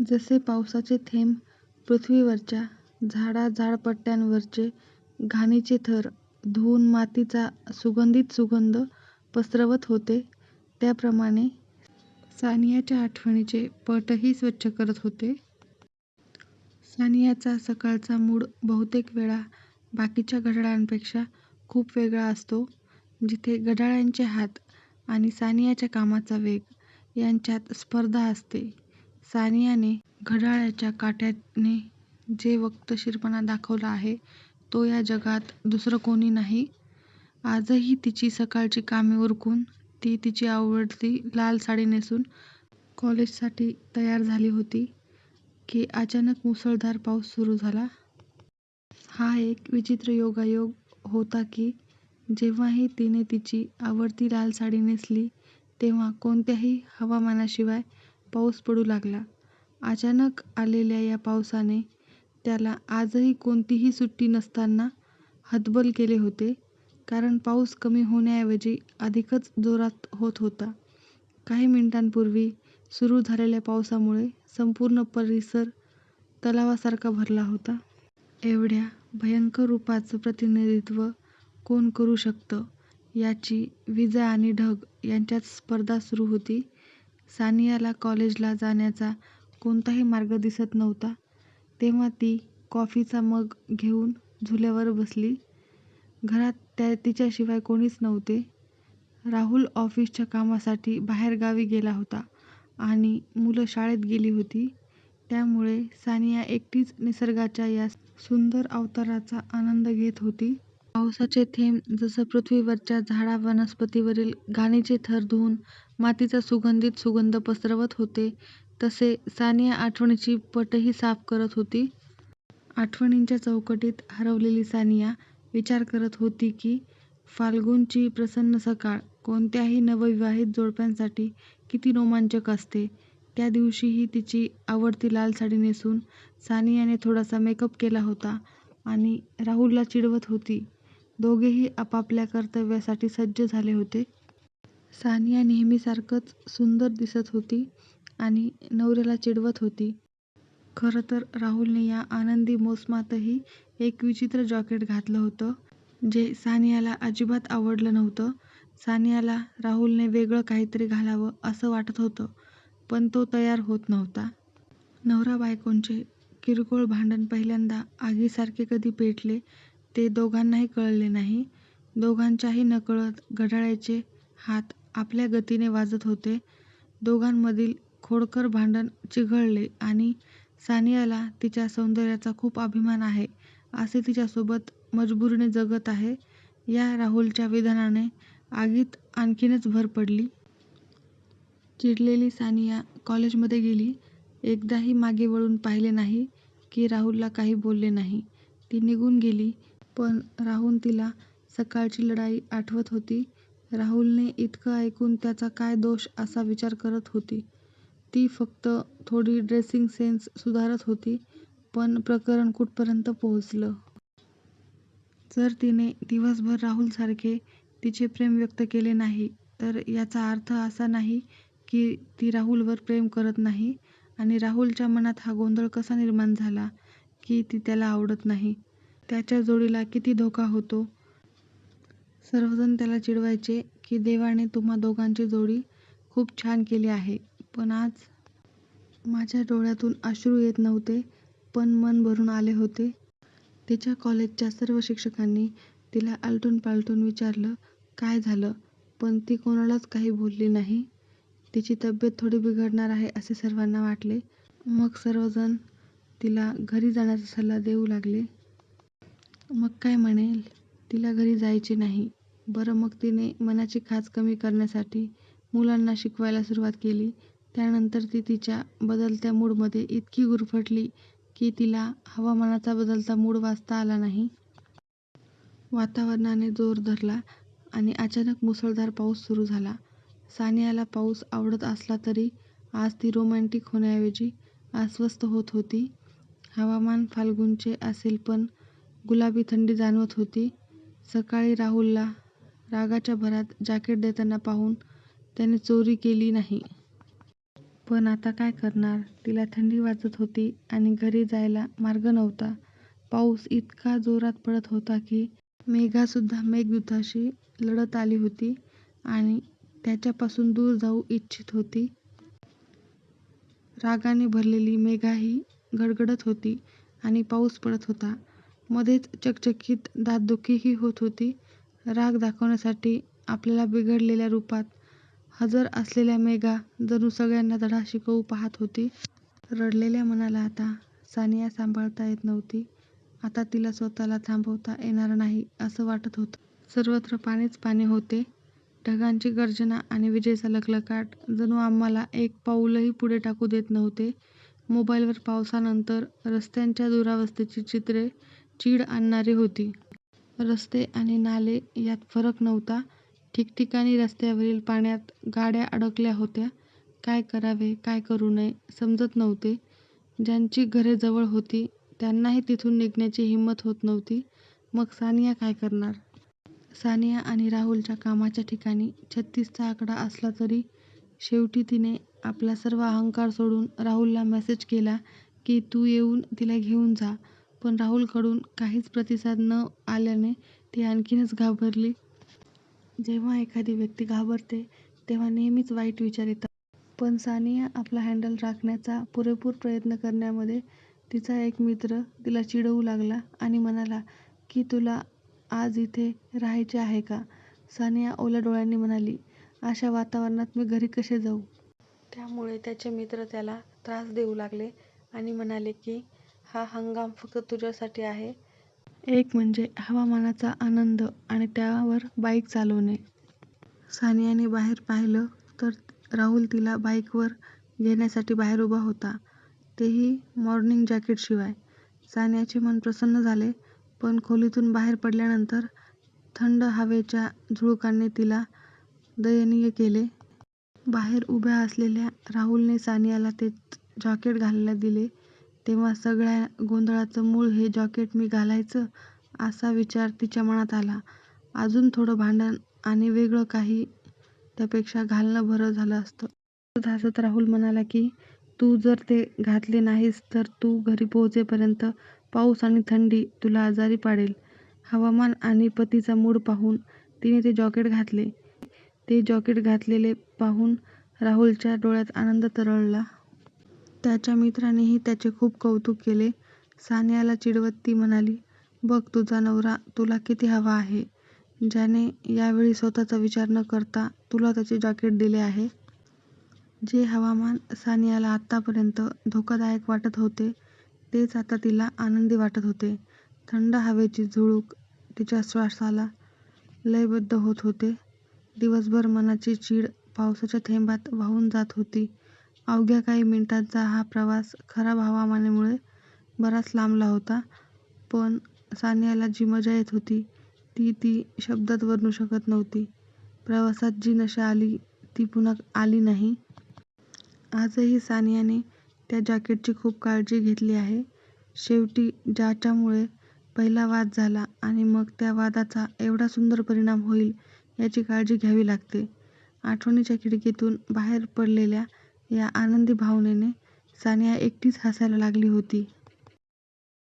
जसे पावसाचे थेंब पृथ्वीवरच्या झाडा-झाडपट्ट्यांवरचे घाणीचे थर धुऊन मातीचा सुगंधित सुगंध पसरवत होते, त्याप्रमाणे सानियाच्या आठवणीचे पटही स्वच्छ करत होते. सानियाचा सकाळचा मूड बहुतेक वेळा बाकीच्या घड्याळांपेक्षा खूप वेगळा असतो. जिथे घड्याळांचे हात आणि सानियाच्या कामाचा वेग यांच्यात स्पर्धा असते. सानियाने घड्याळाच्या काट्याने जे वक्तशीरपणा दाखवला आहे, तो या जगात दुसरं कोणी नाही. आजही तिची सकाळची कामे उरकून ती तिची आवडती लाल साडी नेसून कॉलेजसाठी तयार झाली होती की अचानक मुसळधार पाऊस सुरू झाला. हा एक विचित्र योगायोग होता की, जेव्हाही तिने तिची आवडती लाल साडी नेसली, तेव्हा कोणत्याही हवामानाशिवाय पाऊस पडू लागला. अचानक आलेल्या या पावसाने त्याला आजही कोणतीही सुट्टी नसताना हतबल केले होते. कारण पाऊस कमी होण्याऐवजी अधिकच जोरात होत होता. काही मिनिटांपूर्वी सुरू झालेल्या पावसामुळे संपूर्ण परिसर तलावासारखा भरला होता. एवढ्या भयंकर रूपाचं प्रतिनिधित्व कोण करू शकतं, याची विजा आणि ढग यांच्यात स्पर्धा सुरू होती. सानियाला कॉलेजला जाण्याचा कोणताही मार्ग दिसत नव्हता. तेव्हा ती कॉफीचा मग घेऊन झुल्यावर बसली. घरात तिच्याशिवाय कोणीच नव्हते. राहुल ऑफिसच्या कामासाठी बाहेरगावी गेला होता आणि मुलं शाळेत गेली होती. त्यामुळे सानिया एकटीच निसर्गाच्या या सुंदर अवताराचा आनंद घेत होती. पावसाचे थेंब जसं पृथ्वीवरच्या झाडा-वनस्पतींवरील घाणीचे थर धुवून मातीचा सुगंधित सुगंध पसरवत होते, तसे सानिया आठवणीची पटही साफ करत होती. आठवणींच्या चौकटीत हरवलेली सानिया विचार करत होती की, फाल्गुनची प्रसन्न सकाळ कोणत्याही नवविवाहित जोडप्यासाठी किती रोमांचक असते. त्या दिवशीही तिची आवडती लाल साडी नेसून सानियाने थोडासा मेकअप केला होता आणि राहुलला चिडवत होती. दोघेही आपापल्या कर्तव्यासाठी सज्ज झाले होते. सानिया नेहमीसारखंच सुंदर दिसत होती आणि नवऱ्याला चिडवत होती. खरं तर राहुलने या आनंदी मोसमातही एक विचित्र जॅकेट घातलं होतं, जे सानियाला अजिबात आवडलं नव्हतं. सानियाला राहुलने वेगळं काहीतरी घालावं असं वाटत होतं, पण तो तयार होत नव्हता. नवरा बायकोंचे किरकोळ भांडण पहिल्यांदा आगीसारखे कधी पेटले, ते दोघांनाही कळले नाही. दोघांच्याही नकळत घड्याळाचे हात आपल्या गतीने वाजत होते. दोघांमधील खोडकर भांडण चिघळले आणि सानियाला तिच्या सौंदर्याचा खूप अभिमान आहे, असे तिच्यासोबत मजबुरीने जगत आहे, या राहुलच्या विधानाने आगीत आणखीनच भर पडली. चिडलेली सानिया कॉलेजमध्ये गेली. एकदाही मागे वळून पाहिले नाही की राहुलला काही बोलले नाही. ती निघून गेली. पण राहून तिला सकाळची लढाई आठवत होती. राहुलने इतकं ऐकून त्याचा काय दोष असा विचार करत होती. ती फक्त थोडी ड्रेसिंग सेन्स सुधारत होती. पण प्रकरण कुठपर्यंत पोहोचलं? जर तिने दिवसभर राहुलसारखे तिचे प्रेम व्यक्त केले नाही, तर याचा अर्थ असा नाही की ती राहुलवर प्रेम करत नाही. आणि राहुलच्या मनात हा गोंधळ कसा निर्माण झाला की ती त्याला आवडत नाही? त्याच्या जोडीला किती धोका होतो? सर्वजण त्याला चिडवायचे की, देवाने तुम्हा दोघांची जोडी खूप छान केली आहे. पण आज? माझ्या डोळ्यातून अश्रू येत नव्हते, पण मन भरून आले होते. तिच्या कॉलेजच्या सर्व शिक्षकांनी तिला आलटून-पालटून विचारलं काय झालं, पण ती कोणालाच काही बोलली नाही. तिची तब्येत थोडी बिघडणार आहे असे सर्वांना वाटले. मग सर्वजण तिला घरी जाण्याचा सल्ला देऊ लागले. मग काय म्हणेल? तिला घरी जायचे नाही. बरं मग तिने मनाची खाज कमी करण्यासाठी मुलांना शिकवायला सुरुवात केली. त्यानंतर ती तिच्या बदलत्या मूडमध्ये इतकी गुरफटली की तिला हवामानाचा बदलता मूड वाचता आला नाही. वातावरणाने जोर धरला आणि अचानक मुसळधार पाऊस सुरू झाला. सानियाला पाऊस आवडत असला तरी आज ती रोमँटिक होण्याऐवजी अस्वस्थ होत होती. हवामान फाल्गुनचे असेल पण गुलाबी थंडी जाणवत होती. सकाळी राहुलला रागाच्या भरात जॅकेट देताना पाहून त्याने चोरी केली नाही. पण आता काय करणार? तिला थंडी वाजत होती आणि घरी जायला मार्ग नव्हता. पाऊस इतका जोरात पडत होता की मेघासुद्धा मेघदूताशी लढत आली होती आणि त्याच्यापासून दूर जाऊ इच्छित होती. रागाने भरलेली मेघाही गडगडत होती आणि पाऊस पडत होता. मध्येच चकचकीत दातदुखीही होत होती. राग दाखवण्यासाठी आपल्याला बिघडलेल्या रूपात हजर असलेल्या मेघा जणू सगळ्यांना धडा शिकवू पाहत होती. रडलेल्या मनाला आता सानिया सांभाळता येत नव्हती. आता तिला स्वतःला थांबवता येणार नाही असं वाटत होतं. सर्वत्र पाणीच पाणी होते. ढगांची गर्जना आणि विजेचा लखलखाट जणू आम्हाला एक पाऊलही पुढे टाकू देत नव्हते. मोबाईलवर पावसानंतर रस्त्यांच्या दुरावस्थेची चित्रे चीड आणणारी होती. रस्ते आणि नाले यात फरक नव्हता. ठिकठिकाणी रस्त्यावरील पाण्यात गाड्या अडकल्या होत्या. काय करावे, काय करू नये समजत नव्हते. ज्यांची घरे जवळ होती त्यांनाही तिथून निघण्याची हिंमत होत नव्हती. मग सानिया काय करणार? सानिया आणि राहुलच्या कामाच्या ठिकाणी छत्तीसचा आकडा असला तरी शेवटी तिने आपला सर्व अहंकार सोडून राहुलला मेसेज केला की तू येऊन तिला घेऊन जा. पण राहुलकडून काहीच प्रतिसाद न आल्याने ती आणखीनच घाबरली. जेव्हा एखादी व्यक्ती घाबरते तेव्हा नेहमीच वाईट विचार येतात. पण सानिया आपला हँडल राखण्याचा पुरेपूर प्रयत्न करण्यामध्ये तिचा एक मित्र तिला चिडवू लागला आणि म्हणाला की तुला आज इथे राहायचे आहे का? सानिया ओल्या डोळ्यांनी म्हणाली, अशा वातावरणात मी घरी कसे जाऊ? त्यामुळे त्याचे मित्र त्याला त्रास देऊ लागले आणि म्हणाले की हा हंगाम फक्त तुझ्यासाठी आहे. एक म्हणजे हवामानाचा आनंद आणि त्यावर बाईक चालवणे. सानियाने बाहेर पाहिलं तर राहुल तिला बाईकवर घेण्यासाठी बाहेर उभा होता. तेही मॉर्निंग जॅकेटशिवाय. सानियाचे मन प्रसन्न झाले. पण खोलीतून बाहेर पडल्यानंतर थंड हवेच्या झुळुकांनी तिला दयनीय केले. बाहेर उभ्या असलेल्या राहुलने सानियाला ते जॅकेट घालायला दिले तेव्हा सगळ्या गोंधळाचं मूळ हे जॉकेट मी घालायचं असा विचार तिच्या मनात आला. अजून थोडं भांडण आणि वेगळं काही त्यापेक्षा घालणं बरं झालं असतं. हसत हसत राहुल म्हणाला की तू जर ते घातले नाहीस तर तू घरी पोहोचेपर्यंत पाऊस आणि थंडी तुला आजारी पाडेल. हवामान आणि पतीचा मूड पाहून तिने ते जॉकेट घातले. ते जॉकेट घातलेले पाहून राहुलच्या डोळ्यात आनंद तरळला. त्याच्या मित्रानेही त्याचे खूप कौतुक केले. सानियाला चिडवत ती म्हणाली, बघ तुझा नवरा तुला किती हवा आहे. ज्याने यावेळी स्वतःचा विचार न करता तुला त्याचे जॅकेट दिले आहे. जे हवामान सानियाला आत्तापर्यंत धोकादायक वाटत होते तेच आता तिला आनंदी वाटत होते. थंड हवेची झुळूक तिच्या श्वासाला लयबद्ध होत होते. दिवसभर मनाची चीड पावसाच्या थेंबात वाहून जात होती. अवघ्या काही मिनिटांचा हा प्रवास खराब हवामानामुळे बराच लांबला होता. पण सानियाला जी मजा येत होती ती ती शब्दात वर्णू शकत नव्हती. प्रवासात जी नशा आली ती पुन्हा आली नाही. आजही सानियाने त्या जॅकेटची खूप काळजी घेतली आहे. शेवटी ज्याच्यामुळे पहिला वाद झाला आणि मग त्या वादाचा एवढा सुंदर परिणाम होईल याची काळजी घ्यावी लागते. आठवणीच्या खिडकीतून बाहेर पडलेल्या या आनंदी भावनेने सानिया एकटीच हसायला लागली होती.